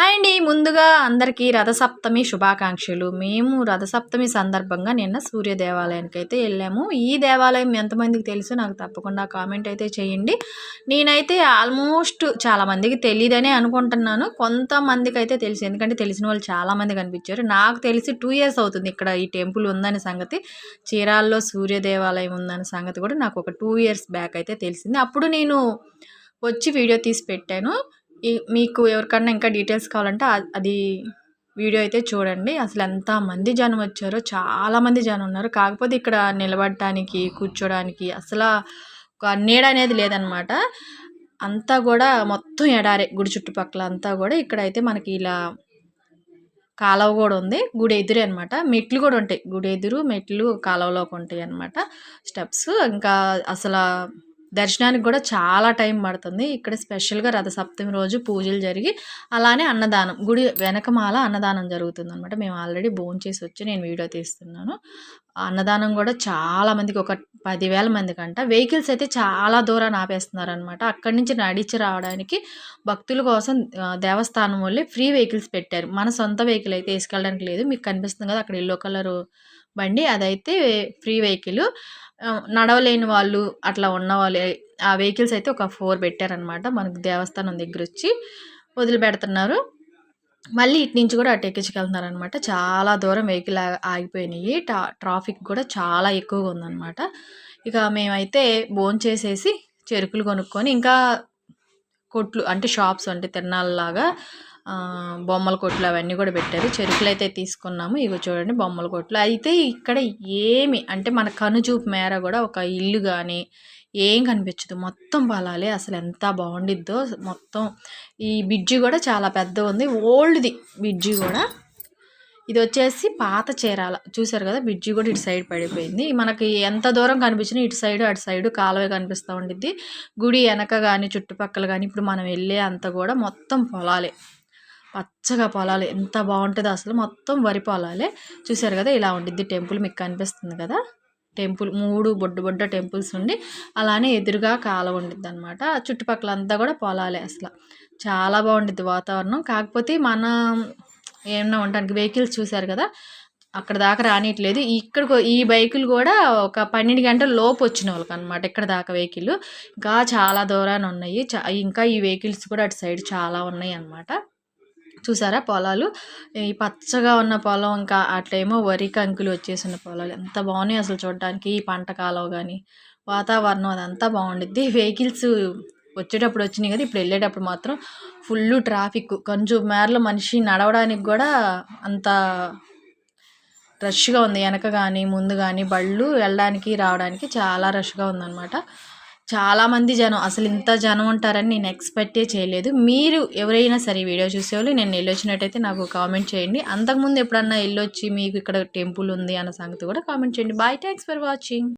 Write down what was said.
Hi అండి. ముందుగా అందరికీ రథసప్తమి శుభాకాంక్షలు. మేము రథసప్తమి సందర్భంగా నిన్న సూర్య దేవాలయానికి అయితే వెళ్ళాము. ఈ దేవాలయం ఎంతమందికి తెలుసు నాకు తప్పకుండా కామెంట్ అయితే చేయండి. నేనైతే ఆల్మోస్ట్ చాలామందికి తెలియదనే అనుకుంటున్నాను. కొంతమందికి అయితే తెలుసు. ఎందుకంటే తెలిసిన వాళ్ళు చాలామంది కనిపించారు. నాకు తెలిసి టూ ఇయర్స్ అవుతుంది ఇక్కడ ఈ టెంపుల్ ఉందనే సంగతి. చీరాల్లో సూర్య దేవాలయం ఉందనే సంగతి కూడా నాకు ఒక టూ ఇయర్స్ బ్యాక్ అయితే తెలిసింది. అప్పుడు నేను వచ్చి వీడియో తీసి పెట్టాను. మీకు ఎవరికన్నా ఇంకా డీటెయిల్స్ కావాలంటే అది వీడియో అయితే చూడండి. అసలు ఎంత మంది జనం వచ్చారో చాలామంది జనం ఉన్నారు. కాకపోతే ఇక్కడ నిలబడటానికి కూర్చోడానికి అసలు ఒక నీడ అనేది లేదనమాట. అంతా కూడా మొత్తం ఎడారే గుడి చుట్టుపక్కల అంతా కూడా. ఇక్కడైతే మనకి ఇలా కాలువ కూడా ఉంది. గుడి ఎదురే అనమాట. మెట్లు కూడా ఉంటాయి. గుడి ఎదురు మెట్లు కాలువలోకి ఉంటాయి అనమాట స్టెప్స్. ఇంకా అసలు దర్శనానికి కూడా చాలా టైం పడుతుంది. ఇక్కడ స్పెషల్గా రథసప్తమి రోజు పూజలు జరిగి అలానే అన్నదానం గుడి వెనకమాల అన్నదానం జరుగుతుంది అనమాట మేము ఆల్రెడీ బోన్ చేసి వచ్చి నేను వీడియో తీస్తున్నాను. అన్నదానం కూడా చాలా మందికి ఒక పదివేల మంది కంట వెహికల్స్ అయితే చాలా దూరాన్ని ఆపేస్తున్నారు అనమాట అక్కడి నుంచి నడిచి రావడానికి భక్తుల కోసం దేవస్థానం వాళ్ళే ఫ్రీ వెహికల్స్ పెట్టారు. మన సొంత వెహికల్ అయితే వేసుకెళ్ళడానికి లేదు. మీకు కనిపిస్తుంది కదా అక్కడ ఎల్లో కలర్ బండి. అదైతే ఫ్రీ వెహికల్. నడవలేని వాళ్ళు అట్లా ఉన్న వాళ్ళు ఆ వెహికల్స్ అయితే ఒక ఫోర్ పెట్టారనమాట మనకు దేవస్థానం దగ్గర వచ్చి వదిలిపెడుతున్నారు మళ్ళీ ఇటు నుంచి కూడా అటు ఎక్కించుకెళ్తున్నారనమాట చాలా దూరం వెహికల్ ఆగిపోయినాయి. ట్రాఫిక్ కూడా చాలా ఎక్కువగా ఉందన్నమాట. ఇక మేమైతే బోన్ చేసేసి చెరుకులు కొనుక్కొని ఇంకా కొట్లు అంటే షాప్స్ అంటే తిరణాలలాగా బొమ్మల కొట్లు అవన్నీ కూడా పెట్టారు. చెరుకులు అయితే తీసుకున్నాము. ఇగో చూడండి బొమ్మల కొట్లు. అయితే ఇక్కడ ఏమి అంటే మన కనుచూపు మేర కూడా ఒక ఇల్లు కానీ ఏం కనిపించదు. మొత్తం పొలాలే. అసలు ఎంత బాగుండిద్దో మొత్తం. ఈ బిడ్జి కూడా చాలా పెద్ద ఉంది. ఓల్డ్ది బిడ్జి కూడా. ఇది వచ్చేసి పాత చీరాల. చూసారు కదా బ్రిడ్జి కూడా ఇటు సైడ్ పడిపోయింది. మనకి ఎంత దూరం కనిపించినా ఇటు సైడ్ అటు సైడ్ కాలువ కనిపిస్తూ ఉండిద్ది. గుడి వెనక కానీ చుట్టుపక్కల కానీ ఇప్పుడు మనం వెళ్ళే అంత కూడా మొత్తం పొలాలే. పచ్చగా పొలాలు. ఎంత బాగుంటుందో అసలు మొత్తం వరి పొలాలే. చూసారు కదా ఇలా ఉండిద్ది టెంపుల్ మీకు కనిపిస్తుంది కదా? టెంపుల్ మూడు బొడ్డు బొడ్డ టెంపుల్స్ ఉండి అలానే ఎదురుగా కాలం ఉండిద్ది అనమాట చుట్టుపక్కల అంతా కూడా పొలాలే అసలు. చాలా బాగుండిద్ది వాతావరణం. కాకపోతే మన ఏమన్నా ఉండడానికి వెహికల్స్ చూసారు కదా అక్కడ దాకా రానిట్లేదు ఇక్కడ ఈ బైకులు కూడా ఒక పన్నెండు గంటల లోపు వచ్చిన వాళ్ళకి అనమాట ఇక్కడ దాకా వెహికల్ ఇంకా చాలా దూరాన్ని ఉన్నాయి. ఇంకా ఈ వెహికల్స్ కూడా అటు సైడ్ చాలా ఉన్నాయి అనమాట చూసారా పొలాలు? ఈ పచ్చగా ఉన్న పొలం ఇంకా అట్లేమో వరి కంకులు వచ్చేసిన పొలాలు. ఎంత బాగున్నాయి అసలు చూడడానికి ఈ పంట కాలం కానీ వాతావరణం అదంతా బాగుండిద్ది. వెహికల్స్ వచ్చేటప్పుడు వచ్చినాయి కదా ఇప్పుడు వెళ్ళేటప్పుడు మాత్రం ఫుల్ ట్రాఫిక్ కొంచెం మేరలో మనిషి నడవడానికి కూడా అంత రష్గా ఉంది. వెనక కానీ ముందు కానీ బళ్ళు వెళ్ళడానికి రావడానికి చాలా రష్గా ఉందన్నమాట. చాలామంది జనం అసలు ఇంత జనం ఉంటారని నేను ఎక్స్పెక్టే చేయలేదు. మీరు ఎవరైనా సరే వీడియో చూసేవాళ్ళు నేను వెళ్ళొచ్చినట్టయితే నాకు కామెంట్ చేయండి. అంతకుముందు ఎప్పుడన్నా వెళ్ళొచ్చి మీకు ఇక్కడ టెంపుల్ ఉంది అన్న సంగతి కూడా కామెంట్ చేయండి. Bye thanks for watching